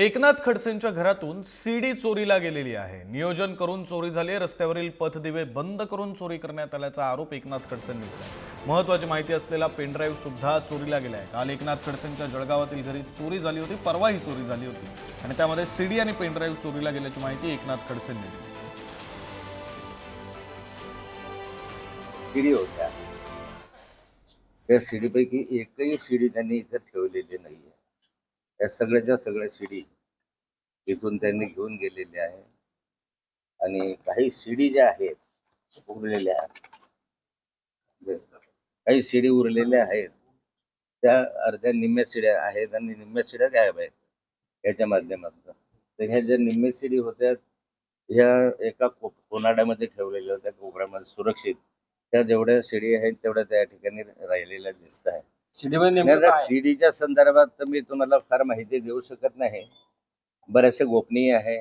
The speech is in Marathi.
एकनाथ खडसेंच्या घरातून सीडी चोरीला गेलेली आहे. नियोजन करून चोरी झाली आहे. रस्त्यावरील पथदिवे बंद करून चोरी करण्यात आल्याचा आरोप एकनाथ खडसेंनी केला महत्वाची माहिती असलेला पेनड्राईव्ह सुद्धा चोरीला गेला आहे. काल एकनाथ खडसेंच्या जळगावातील घरी चोरी झाली होती. परवा ही चोरी झाली होती. आणि त्यामध्ये सीडी आणि पेनड्राईव्ह चोरीला गेल्याची माहिती एकनाथ खडसेंनी दिली. शिडी होत्या. त्या सीडीपैकी एकही सीडी त्यांनी इथं ठेवलेली नाही या सगळ्याच्या सगळ्या शिडी तिथून त्यांनी घेऊन गेलेल्या आहे. आणि काही शिडी ज्या आहेत उरलेल्या काही शिडी उरलेल्या आहेत त्या अर्ध्या निम्म्या शिड्या आहेत आणि निम्म्या शिड्या गायब आहेत याच्या माध्यमातून. तर ह्या ज्या निम्म्या शिडी होत्या ह्या एका को- कोनाड्यामध्ये ठेवलेल्या होत्या कोपऱ्यामध्ये सुरक्षित. त्या जेवढ्या शिडी आहेत तेवढ्या त्या ठिकाणी राहिलेल्या दिसत सीडीच्या संदर्भात तर मी तुम्हाला फार माहिती देऊ शकत नाही. बरेचसे गोपनीय आहे.